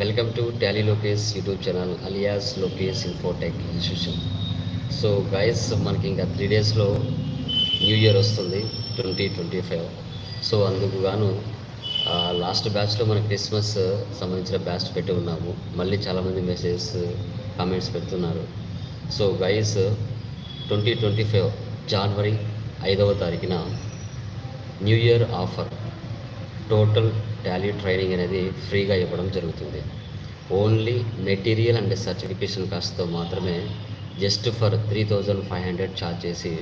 Welcome to Tally Lokesh YouTube channel alias Lokesh Infotech institution. So guys మనకి ఇంకా three డేస్లో new year వస్తుంది twenty twenty five so అందుకు గాను last బ్యాచ్లో మన క్రిస్మస్ సంబంధించిన బ్యాచ్ పెట్టి ఉన్నాము. మళ్ళీ చాలామంది మెసేజెస్ కామెంట్స్ పెడుతున్నారు. So guys twenty twenty five జనవరి ఐదవ తారీఖున new year offer total Tally training అనేది ఫ్రీగా ఇవ్వడం జరుగుతుంది. ఓన్లీ మెటీరియల్ అండ్ సర్టిఫికేషన్ కాస్ట్తో మాత్రమే just for three thousand five hundred charge చేసి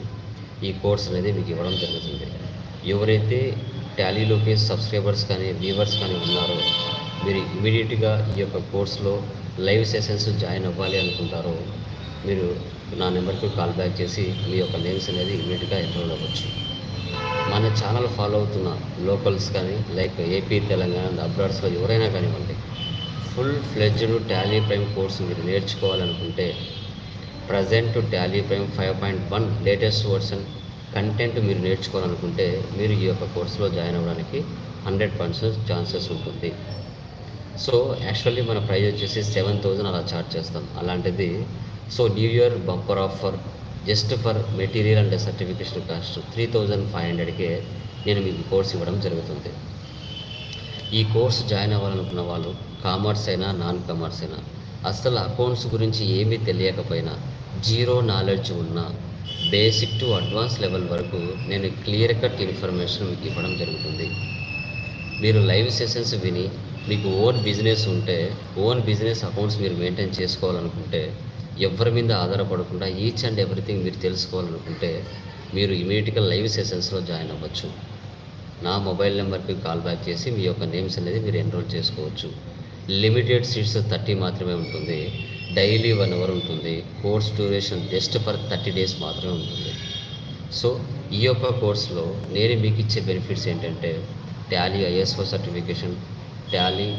ఈ కోర్స్ అనేది మీకు ఇవ్వడం జరుగుతుంది. ఎవరైతే టాలీలోకి సబ్స్క్రైబర్స్ కానీ వ్యూవర్స్ కానీ ఉన్నారో మీరు ఇమీడియట్గా ఈ యొక్క కోర్స్లో లైవ్ సెషన్స్ జాయిన్ అవ్వాలి అనుకుంటారో మీరు నా నెంబర్కి కాల్ బ్యాక్ చేసి మీ యొక్క నేమ్స్ అనేది ఇమీడియట్గా ఎన్రోల్ అవ్వచ్చు. మన ఛానల్ ఫాలో అవుతున్న లోకల్స్ కానీ లైక్ ఏపీ తెలంగాణ అబ్రాడ్స్లో ఎవరైనా కానివ్వండి full fledged Tally Prime course మీరు నేర్చుకోవాలనుకుంటే present Tally Prime five point one latest version content మీరు నేర్చుకోవాలనుకుంటే మీరు ఈ యొక్క కోర్సులో జాయిన్ అవ్వడానికి హండ్రెడ్ పర్సెంట్ ఛాన్సెస్ ఉంటుంది. సో యాక్చువల్లీ మన ప్రైజ్ వచ్చేసి సెవెన్ థౌజండ్ అలా చార్జ్ చేస్తాం. అలాంటిది so new year bumper offer just for material and certification cost three thousand five హండ్రెడ్కే నేను మీకు కోర్స్ ఇవ్వడం జరుగుతుంది. ఈ కోర్స్ జాయిన్ అవ్వాలనుకున్న వాళ్ళు కామర్స్ అయినా నాన్ కామర్స్ అయినా అసలు అకౌంట్స్ గురించి ఏమీ తెలియకపోయినా జీరో నాలెడ్జ్ ఉన్న బేసిక్ టు అడ్వాన్స్ లెవెల్ వరకు నేను క్లియర్ కట్ ఇన్ఫర్మేషన్ మీకు ఇవ్వడం జరుగుతుంది. మీరు లైవ్ సెషన్స్ విని మీకు ఓన్ బిజినెస్ ఉంటే ఓన్ బిజినెస్ అకౌంట్స్ మీరు మెయింటైన్ చేసుకోవాలనుకుంటే ఎవరి మీద ఆధారపడకుండా ఈచ్ అండ్ ఎవ్రీథింగ్ మీరు తెలుసుకోవాలనుకుంటే మీరు ఇమీడియట్గా లైవ్ సెషన్స్లో జాయిన్ అవ్వచ్చు. నా మొబైల్ నెంబర్కి కాల్ బ్యాక్ చేసి మీ యొక్క నేమ్స్ అనేది మీరు ఎన్రోల్ చేసుకోవచ్చు. లిమిటెడ్ సీట్స్ థర్టీ మాత్రమే ఉంటుంది. డైలీ వన్ అవర్ ఉంటుంది. Course duration just for thirty days మాత్రమే ఉంటుంది. సో ఈ యొక్క కోర్సులో నేను మీకు ఇచ్చే బెనిఫిట్స్ ఏంటంటే Tally ISO certification Tally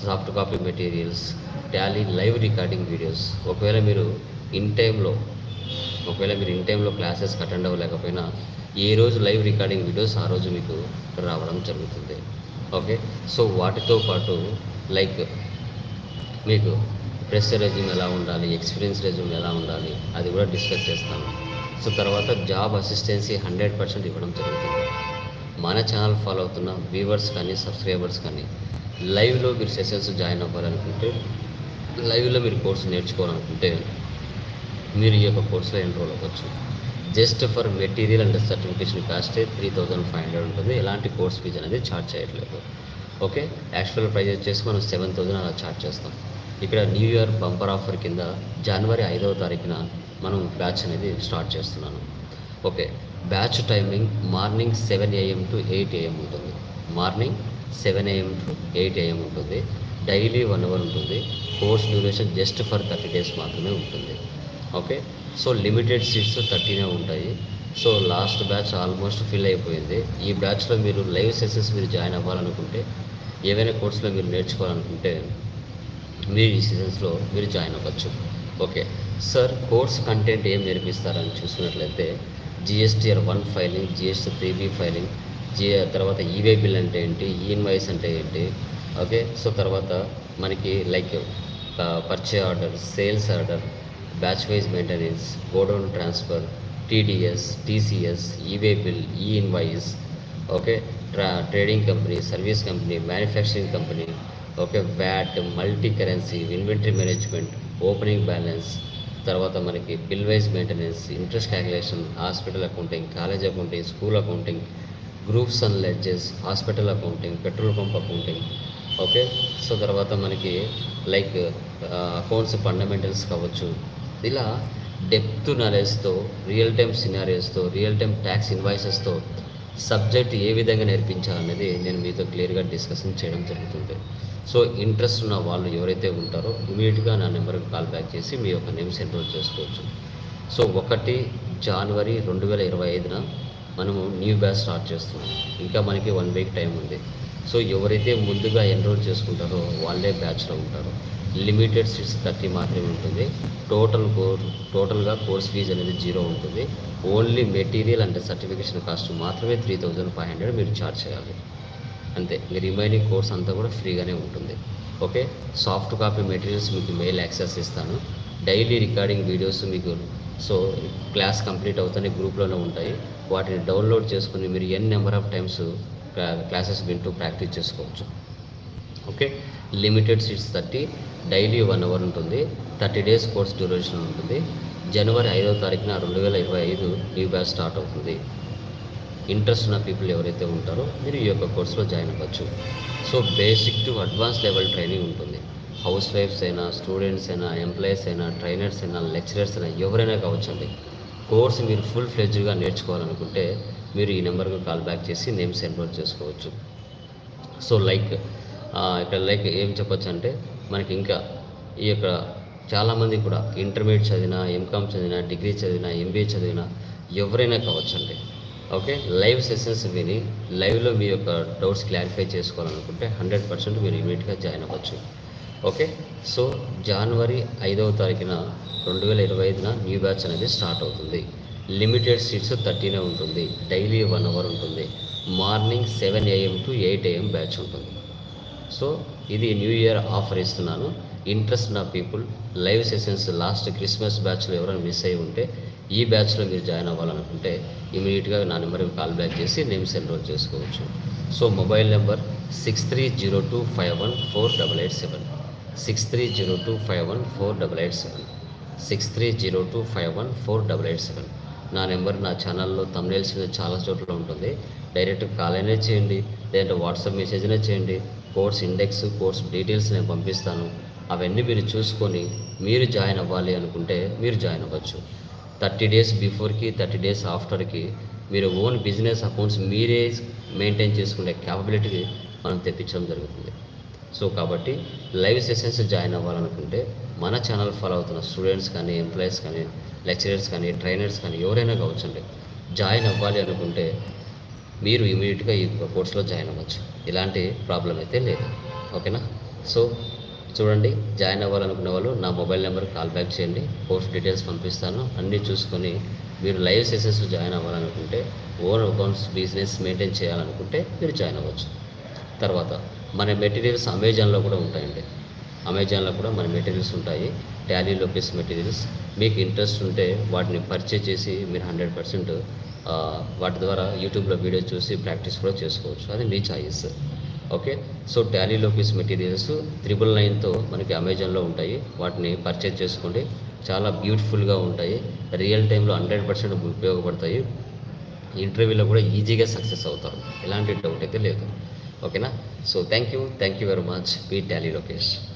soft copy materials Tally live recording videos. ఒకవేళ మీరు ఇన్ టైంలో ఒకవేళ మీరు ఇన్ టైంలో క్లాసెస్ అటెండ్ అవ్వలేకపోయినా ఏ రోజు లైవ్ రికార్డింగ్ వీడియోస్ ఆ రోజు మీకు రావడం జరుగుతుంది. ఓకే? సో వాటితో పాటు లైక్ మీకు ప్రెస్ రెజ్యూమ్ ఎలా ఉండాలి ఎక్స్పీరియన్స్ రెజ్యూమ్ ఎలా ఉండాలి అది కూడా డిస్కస్ చేస్తాను సో తర్వాత జాబ్ అసిస్టెన్సీ హండ్రెడ్ పర్సెంట్ ఇవ్వడం జరుగుతుంది. మన ఛానల్ ఫాలో అవుతున్న వ్యూవర్స్ కానీ సబ్స్క్రైబర్స్ కానీ లైవ్లో మీరు సెషన్స్ జాయిన్ అవ్వాలనుకుంటే లైవ్లో మీరు కోర్సు నేర్చుకోవాలనుకుంటే మీరు ఈ యొక్క కోర్సులో ఎన్రోల్ అవ్వచ్చు. Just for material and certification కాస్టే three thousand five hundred ఉంటుంది. ఎలాంటి కోర్స్ ఫీజు అనేది ఛార్జ్ చేయట్లేదు. ఓకే? యాక్చువల్ ప్రైస్ వచ్చేసి మనం సెవెన్ థౌజండ్ అలా ఛార్జ్ చేస్తాం. ఇక్కడ న్యూ ఇయర్ బంపర్ ఆఫర్ కింద జనవరి ఐదవ తారీఖున మనం బ్యాచ్ అనేది స్టార్ట్ చేస్తున్నాను. Okay? Batch timing morning seven AM to eight AM ఉంటుంది. Morning seven AM to eight AM ఉంటుంది. డైలీ వన్ అవర్ ఉంటుంది. Course duration just for thirty days మాత్రమే ఉంటుంది. ఓకే? సో లిమిటెడ్ సీట్స్ థర్టీనే ఉంటాయి. So last batch almost fill అయిపోయింది. ఈ బ్యాచ్లో మీరు లైవ్ సెషన్స్ మీరు జాయిన్ అవ్వాలనుకుంటే ఏవైనా కోర్సులో మీరు నేర్చుకోవాలనుకుంటే మీరు ఈ సీజన్స్లో మీరు జాయిన్ అవ్వచ్చు. ఓకే? సార్ కోర్స్ కంటెంట్ ఏం నేర్పిస్తారని చూసినట్లయితే GSTR one filing GST three B filing G తర్వాత ఈవే బిల్ అంటే ఏంటి ఈ అంటే ఏంటి ఓకే? సో తర్వాత మనకి like purchase order sales order batch wise maintenance godown transfer TDS TCS e way bill e invoice okay? ట్రా trading company service company manufacturing company okay? VAT multi currency inventory management opening balance తర్వాత మనకి bill wise maintenance interest calculation hospital accounting college accounting school accounting groups and ledgers hospital accounting petrol pump accounting. Okay? So తర్వాత మనకి like accounts fundamentals కావచ్చు. ఇలా depth నాలెడ్జ్తో real time సినారియోస్తో real time tax ఇన్వాయిసెస్తో subject ఏ విధంగా నేర్పించాలనేది నేను మీతో క్లియర్గా డిస్కషన్ చేయడం జరుగుతుంది. సో ఇంట్రెస్ట్ ఉన్న వాళ్ళు ఎవరైతే ఉంటారో ఇమీడియట్గా నా నెంబర్కి కాల్ బ్యాక్ చేసి మీ యొక్క నేమ్స్ ఎన్రోల్ చేసుకోవచ్చు. సో ఒకటి జనవరి రెండు వేల ఇరవై ఐదున మనము న్యూ బ్యాచ్ స్టార్ట్ చేస్తున్నాం ఇంకా మనకి వన్ వీక్ టైం ఉంది. సో ఎవరైతే ముందుగా ఎన్రోల్ చేసుకుంటారో వాళ్ళే బ్యాచ్లో ఉంటారు. లిమిటెడ్ సీట్స్ థర్టీ మాత్రమే ఉంటుంది. టోటల్ కోర్ టోటల్గా కోర్స్ ఫీజు అనేది జీరో ఉంటుంది. Only material and certification cost మాత్రమే త్రీ థౌజండ్ ఫైవ్ హండ్రెడ్ మీరు ఛార్జ్ చేయాలి. అంతే. మీ రిమైనింగ్ కోర్స్ అంతా కూడా ఫ్రీగానే ఉంటుంది. ఓకే సాఫ్ట్ కాపీ మెటీరియల్స్ మీకు మెయిల్ యాక్సెస్ ఇస్తాను డైలీ రికార్డింగ్ వీడియోస్ మీకు సో క్లాస్ కంప్లీట్ అవుతానే గ్రూప్లోనే ఉంటాయి. వాటిని డౌన్లోడ్ చేసుకుని మీరు N number of times classes వింటూ ప్రాక్టీస్ చేసుకోవచ్చు. Okay limited seats thirty daily one hour ఉంటుంది. థర్టీ డేస్ కోర్స్ డ్యూరేషన్ ఉంటుంది. జనవరి ఐదో తారీఖున రెండు వేల ఇరవై ఐదు న్యూ బ్యాచ్ స్టార్ట్ అవుతుంది. ఇంట్రెస్ట్ ఉన్న పీపుల్ ఎవరైతే ఉంటారో మీరు ఈ యొక్క కోర్సులో జాయిన్ అవ్వచ్చు. So basic to advance level training ఉంటుంది. హౌస్ వైఫ్స్ అయినా స్టూడెంట్స్ అయినా ఎంప్లాయీస్ అయినా ట్రైనర్స్ అయినా లెక్చరర్స్ అయినా ఎవరైనా కావచ్చండి. కోర్స్ మీరు ఫుల్ ఫ్లెడ్జ్గా నేర్చుకోవాలనుకుంటే మీరు ఈ నెంబర్కి కాల్ బ్యాక్ చేసి నేమ్స్ ఎన్రోల్ చేసుకోవచ్చు. సో లైక్ ఇక్కడ లైక్ ఏం చెప్పొచ్చు అంటే మనకి ఇంకా ఈ యొక్క చాలామంది కూడా ఇంటర్మీడియట్ చదివినా ఎంకామ్ చదివినా డిగ్రీ చదివినా ఎంబీఏ చదివినా ఎవరైనా కావచ్చండి. ఓకే? లైవ్ సెషన్స్ విని లైవ్లో మీ యొక్క డౌట్స్ క్లారిఫై చేసుకోవాలనుకుంటే హండ్రెడ్ పర్సెంట్ మీరు ఇమీడియట్గా జాయిన్ అవ్వచ్చు. ఓకే. సో జనవరి ఐదవ తారీఖున రెండు వేల ఇరవై ఐదున న్యూ బ్యాచ్ అనేది స్టార్ట్ అవుతుంది. లిమిటెడ్ సీట్స్ థర్టీనే ఉంటుంది. డైలీ వన్ అవర్ ఉంటుంది. Morning seven AM to eight AM batch ఉంటుంది. సో ఇది న్యూ ఇయర్ ఆఫర్ ఇస్తున్నాను. ఇంట్రెస్ట్ నా people live sessions last Christmas బ్యాచ్లో ఎవరైనా మిస్ అయి ఉంటే ఈ బ్యాచ్లో మీరు జాయిన్ అవ్వాలనుకుంటే ఇమీడియట్గా నా నెంబర్కి కాల్ బ్యాక్ చేసి నేమ్స్ ఎన్రోల్ చేసుకోవచ్చు. So mobile number six three zero two five one four double eight seven. Six three zero two five one four double eight seven. Six three zero two five one four double eight seven. నా number నా ఛానల్లో thumbnails మీద చాలా చోట్ల ఉంటుంది. Direct call అయినా చేయండి లేదంటే వాట్సాప్ మెసేజ్ అయినా చేయండి. కోర్స్ ఇండెక్స్ కోర్స్ డీటెయిల్స్ నేను పంపిస్తాను. అవన్నీ మీరు చూసుకొని మీరు జాయిన్ అవ్వాలి అనుకుంటే మీరు జాయిన్ అవ్వచ్చు. థర్టీ డేస్ బిఫోర్కి థర్టీ డేస్ ఆఫ్టర్కి మీరు ఓన్ బిజినెస్ అకౌంట్స్ మీరే మెయింటైన్ చేసుకునే క్యాపబిలిటీ మనం తెప్పించడం జరుగుతుంది. సో కాబట్టి లైవ్ సెషన్స్ జాయిన్ అవ్వాలనుకుంటే మన ఛానల్ ఫాలో అవుతున్న స్టూడెంట్స్ కానీ ఎంప్లాయీస్ కానీ లెక్చరర్స్ కానీ ట్రైనర్స్ కానీ ఎవరైనా కావచ్చండి. జాయిన్ అవ్వాలి అనుకుంటే మీరు ఇమీడియట్గా ఈ కోర్సులో జాయిన్ అవ్వచ్చు. ఇలాంటి ప్రాబ్లం అయితే లేదు. ఓకేనా? సో చూడండి జాయిన్ అవ్వాలనుకునే వాళ్ళు నా మొబైల్ నెంబర్కి కాల్ బ్యాక్ చేయండి. కోర్స్ డీటెయిల్స్ పంపిస్తాను. అన్నీ చూసుకొని మీరు లైవ్ సెషన్స్ జాయిన్ అవ్వాలనుకుంటే ఓన్ అకౌంట్స్ బిజినెస్ మెయింటైన్ చేయాలనుకుంటే మీరు జాయిన్ అవ్వచ్చు. తర్వాత మన మెటీరియల్స్ అమెజాన్లో కూడా ఉంటాయండి. అమెజాన్లో కూడా మన మెటీరియల్స్ ఉంటాయి. టాలీ లోపేస్ మెటీరియల్స్. మీకు ఇంట్రెస్ట్ ఉంటే వాటిని పర్చేజ్ చేసి మీరు హండ్రెడ్ పర్సెంట్ వాటి ద్వారా యూట్యూబ్లో వీడియో చూసి ప్రాక్టీస్ కూడా చేసుకోవచ్చు. అది మీ ఛాయిస్ ఓకే? సో టాలీ లోపేస్ మెటీరియల్స్ త్రిబుల్ నైన్తో మనకి అమెజాన్లో ఉంటాయి. వాటిని పర్చేజ్ చేసుకోండి. చాలా బ్యూటిఫుల్గా ఉంటాయి. రియల్ టైంలో హండ్రెడ్ పర్సెంట్ ఉపయోగపడతాయి. ఇంటర్వ్యూలో కూడా ఈజీగా సక్సెస్ అవుతారు. ఎలాంటి డౌట్ అయితే లేదు. ఓకేనా? So thank you. Thank you very much. Pete Daly Lopez.